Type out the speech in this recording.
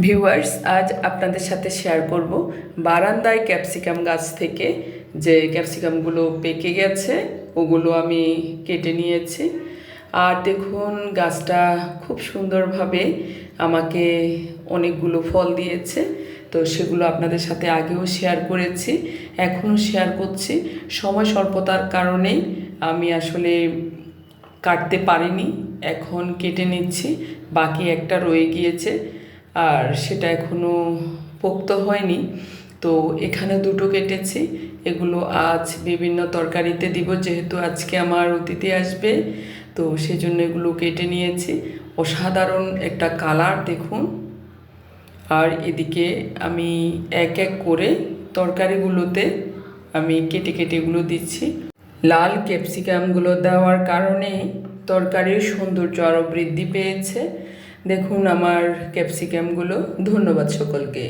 Viewers, আজ আপনাদের সাথে শেয়ার করব বারান্দায় ক্যাপসিকাম গাছ থেকে যে ক্যাপসিকামগুলো পেকে গেছে, ওগুলো আমি কেটে নিয়েছি। আর দেখুন, গাছটা খুব সুন্দরভাবে আমাকে অনেকগুলো ফল দিয়েছে, তো সেগুলো আপনাদের সাথে আগেও শেয়ার করেছি, এখনও শেয়ার করছি। সময় স্বল্পতার কারণেই আমি আসলে কাটতে পারিনি, এখন কেটে নিচ্ছি, বাকি একটা রয়ে গিয়েছে। আর সেটা এখনও পোক্ত হয়নি। তো এখানে দুটো কেটেছি। এগুলো আজ বিভিন্ন তরকারিতে দিব, যেহেতু আজকে আমার অতিথি আসবে। তো সেজন্য এগুলো কেটে নিয়েছি। অসাধারণ একটা কালার দেখুন। আর এদিকে আমি এক এক করে তরকারিগুলোতে আমি কেটে কেটে এগুলো দিচ্ছি। লাল ক্যাপসিকামগুলো দেওয়ার কারণে তরকারির সৌন্দর্য আরও বৃদ্ধি পেয়েছে। দেখুন আমার ক্যাপসিকামগুলো ধন্যবাদ সকলকে।